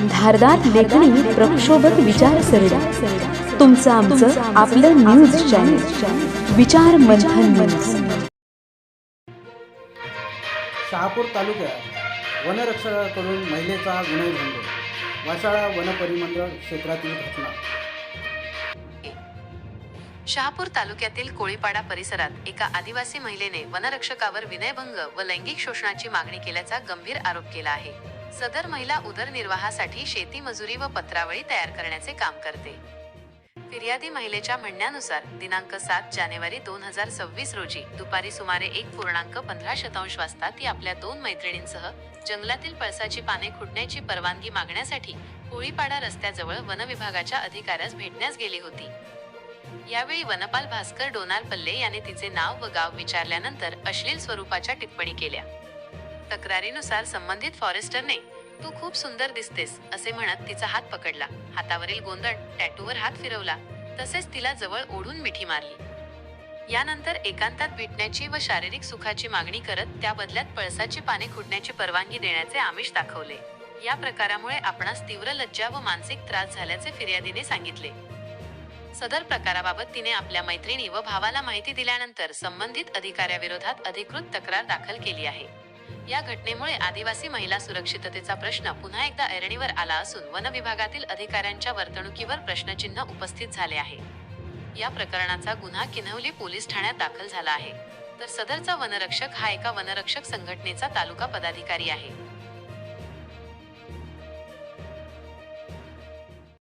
धारदार लेखणी प्रक्षोभक विचारसरणी. तुमचं आमचं आपलं न्यूज चॅनल विचार मंथन न्यूज शहापूर तालुक्यात वनरक्षकाकडून महिलेचा गुन्हेभंग वासाळा वनपरिमंडळ क्षेत्रातील घटना. शहापूर तालुक्यातील कोळीपाडा परिसरात एका आदिवासी महिलेने वनरक्षकावर विनयभंग व लैंगिक शोषणाची मागणी केल्याचा गंभीर आरोप केला आहे. सदर महिला उदरनिर्वाहासाठी शेती मजुरी व पत्रावळी तयार करण्याचे काम करते. फिर्यादी महिलेच्या म्हणण्यानुसार दिनांक सात जानेवारी दोन हजार सव्वीस रोजी दुपारी सुमारे एक पूर्णांक पंधरा शतांश वाजता ती आपल्या दोन मैत्रिणींसह जंगलातील पळसाची पाने खुडण्याची परवानगी मागण्यासाठी कोळीपाडा रस्त्याजवळ वनविभागाच्या अधिकाऱ्यास भेटण्यास गेली होती. यावेळी वनपाल भास्कर डोनार पल्ले याने तिचे नाव व गाव विचारल्यानंतर अश्लील स्वरूपाच्या टिप्पणी केल्या. तक्रारीनुसार संबंधित फॉरेस्टरने तू खूप सुंदर दिसतेस असे म्हणत तिचा हात पकडला. हातावरील गोंधळ टॅटूवर हात फिरवला. तसेच तिला जवळ ओढून मिठी मारली. यानंतर एकांतात भेटण्याची व शारीरिक सुखाची मागणी करत त्या बदल्यात पळसाची पाने खुडण्याची परवानगी देण्याचे आमिष दाखवले. या प्रकारामुळे आपणास तीव्र लज्जा व मानसिक त्रास झाल्याचे फिर्यादीने सांगितले. सदर प्रकाराबाबत तिने आपल्या मैत्रिणी व भावाला माहिती दिल्यानंतर संबंधित अधिकाऱ्याविरोधात अधिकृत तक्रार दाखल केली आहे. या घटनेमुळे आदिवासी महिला सुरक्षिततेचा प्रश्न पुन्हा एकदा ऐरणीवर आला असून वन विभागातील अधिकाऱ्यांच्या वर्तणुकीवर प्रश्नचिन्ह उपस्थित झाले आहे. या प्रकरणाचा गुन्हा किन्हवली पोलीस ठाण्यात दाखल झाला आहे. तर सदरचा वनरक्षक हा एका वनरक्षक संघटनेचा तालुका पदाधिकारी आहे.